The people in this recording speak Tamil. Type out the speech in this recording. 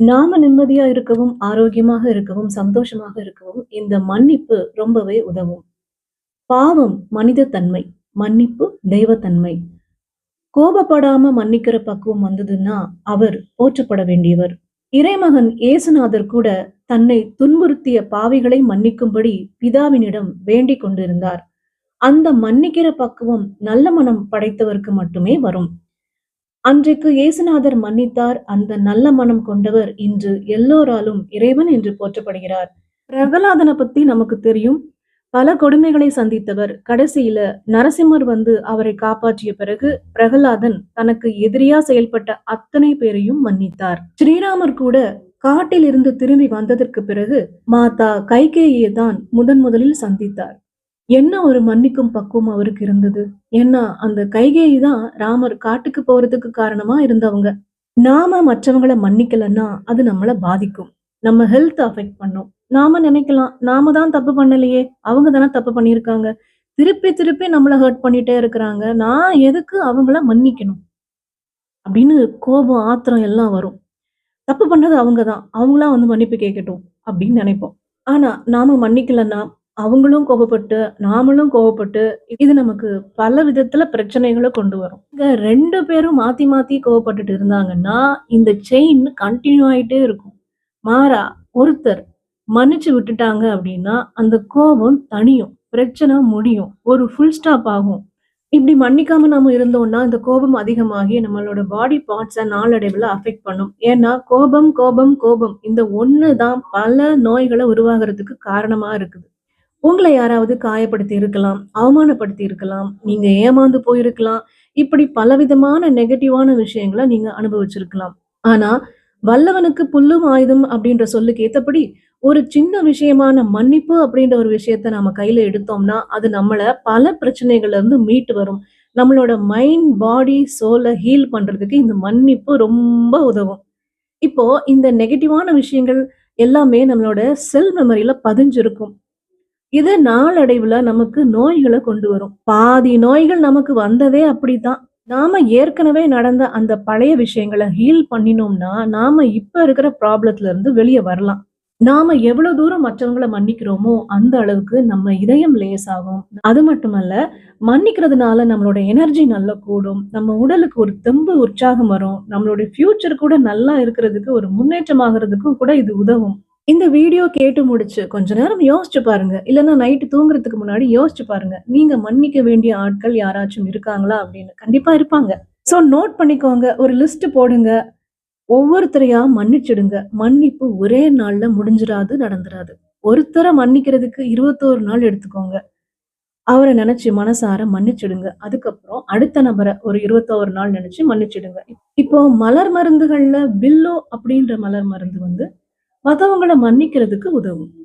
நாம நிம்மதியா இருக்கவும், ஆரோக்கியமாக இருக்கவும், சந்தோஷமாக இருக்கவும் இந்த மன்னிப்பு ரொம்பவே உதவும். பாவம் மனித தன்மை, மன்னிப்பு தெய்வத்தன்மை. கோபப்படாம மன்னிக்கிற பக்குவம் வந்ததுன்னா, அவர் போற்றப்பட வேண்டியவர். இறைமகன் இயேசுநாதர் கூட தன்னை துன்புறுத்திய பாவிகளை மன்னிக்கும்படி பிதாவினிடம் வேண்டிக் கொண்டிருந்தார். அந்த மன்னிக்கிற பக்குவம் நல்ல மனம் படைத்தவருக்கு மட்டுமே வரும். அன்றைக்கு இயேசுநாதர் மன்னித்தார். அந்த நல்ல மனம் கொண்டவர் இன்று எல்லோராலும் இறைவன் என்று போற்றப்படுகிறார். பிரகலாதனை பத்தி நமக்கு தெரியும். பல கொடுமைகளை சந்தித்தவர். கடைசியில நரசிம்மர் வந்து அவரை காப்பாற்றிய பிறகு பிரகலாதன் தனக்கு எதிரியா செயல்பட்ட அத்தனை பேரையும் மன்னித்தார். ஸ்ரீராமர் கூட காட்டில் இருந்து திரும்பி வந்ததற்கு பிறகு மாதா கைகேயியை தான் முதன் முதலில் சந்தித்தார். என்ன ஒரு மன்னிக்கும் பக்குவம் அவருக்கு இருந்தது. ஏன்னா அந்த கைகேயி தான் ராமர் காட்டுக்கு போறதுக்கு காரணமா இருந்தவங்க. நாம மற்றவங்கள மன்னிக்கலன்னா அது நம்மளை பாதிக்கும். நம்ம ஹெல்த் அஃபெக்ட் பண்ணும். நாம நினைக்கலாம் நாம தான் தப்பு பண்ணலையே அவங்க தானே தப்பு பண்ணியிருக்காங்க. திருப்பி திருப்பி நம்மளை ஹர்ட் பண்ணிட்டே இருக்கிறாங்க. நான் எதுக்கு அவங்கள மன்னிக்கணும்? அப்படின்னு கோபம், ஆத்திரம் எல்லாம் வரும். தப்பு பண்ணது அவங்க தான். அவங்களாம் வந்து மன்னிப்பு கேட்கட்டும் அப்படின்னு நினைப்போம். ஆனா நாம மன்னிக்கலன்னா அவங்களும் கோபப்பட்டு, நாமளும் கோவப்பட்டு இது நமக்கு பல விதத்துல பிரச்சனைகளை கொண்டு வரும். இங்க ரெண்டு பேரும் மாத்தி மாத்தி கோவப்பட்டுட்டு இருந்தாங்கன்னா, இந்த செயின் கண்டினியூ ஆயிட்டே இருக்கும். மாறா ஒருத்தர் மன்னிச்சு விட்டுட்டாங்க அப்படின்னா, அந்த கோபம் தனியும் பிரச்சனை முடியும். ஒரு ஃபுல் ஸ்டாப் ஆகும். இப்படி மன்னிக்காம நாம இருந்தோம்னா, இந்த கோபம் அதிகமாகி நம்மளோட பாடி பார்ட்ஸ நாளடைவில் அஃபெக்ட் பண்ணும். ஏன்னா கோபம், கோபம், கோபம் இந்த ஒன்று தான் பல நோய்களை உருவாகிறதுக்கு காரணமா இருக்குது. உங்களை யாராவது காயப்படுத்தி இருக்கலாம், அவமானப்படுத்தி இருக்கலாம், நீங்க ஏமாந்து போயிருக்கலாம். இப்படி பலவிதமான நெகட்டிவான விஷயங்களை நீங்க அனுபவிச்சிருக்கலாம். ஆனா, வல்லவனுக்கு புல்லும் ஆயுதம் அப்படின்ற சொல்லுக்கு ஏத்தபடி, ஒரு சின்ன விஷயமான மன்னிப்பு அப்படின்ற ஒரு விஷயத்த நாம கையில எடுத்தோம்னா, அது நம்மள பல பிரச்சனைகள்ல இருந்து மீட்டு வரும். நம்மளோட மைண்ட், பாடி, சோலை ஹீல் பண்றதுக்கு இந்த மன்னிப்பு ரொம்ப உதவும். இப்போ இந்த நெகட்டிவான விஷயங்கள் எல்லாமே நம்மளோட செல் மெமரியில பதிஞ்சிருக்கும். இது நாளடைவுல நமக்கு நோய்களை கொண்டு வரும். பாதி நோய்கள் நமக்கு வந்ததே அப்படித்தான். நாம ஏற்கனவே நடந்த அந்த பழைய விஷயங்கள ஹீல் பண்ணினோம்னா, நாம இப்ப இருக்கிற ப்ராப்ளத்துல இருந்து வெளியே வரலாம். நாம எவ்வளவு தூரம் மற்றவங்களை மன்னிக்கிறோமோ, அந்த அளவுக்கு நம்ம இதயம் லேசாகும். அது மட்டுமல்ல, மன்னிக்கிறதுனால நம்மளோட எனர்ஜி நல்லா கூடும். நம்ம உடலுக்கு ஒரு தெம்பு, உற்சாகம் வரும். நம்மளுடைய ஃபியூச்சர் கூட நல்லா இருக்கிறதுக்கு ஒரு முன்னேற்றமாகிறதுக்கும் கூட இது உதவும். இந்த வீடியோ கேட்டு முடிச்சு கொஞ்ச நேரம் யோசிச்சு பாருங்க. இல்லைன்னா நைட் தூங்குறதுக்கு முன்னாடி யோசிச்சு பாருங்க. நீங்க மன்னிக்க வேண்டிய ஆட்கள் யாராச்சும் இருக்காங்களா அப்படின்னு. கண்டிப்பா இருப்பாங்க. ஸோ நோட் பண்ணிக்கோங்க. ஒரு லிஸ்ட் போடுங்க. ஒவ்வொருத்தரையா மன்னிச்சிடுங்க. மன்னிப்பு ஒரே நாள்ல முடிஞ்சிடாது நடந்துடாது ஒருத்தரை மன்னிக்கிறதுக்கு 21 நாள் எடுத்துக்கோங்க. அவரை நினைச்சு மனசார மன்னிச்சிடுங்க. அதுக்கப்புறம் அடுத்த நபரை ஒரு 21 நாள் நினைச்சு மன்னிச்சிடுங்க. இப்போ மலர் மருந்துகள்ல பில்லோ அப்படின்ற மலர் மருந்து வந்து மத்தவங்கள மன்னிக்கிறதுக்கு உதவும்.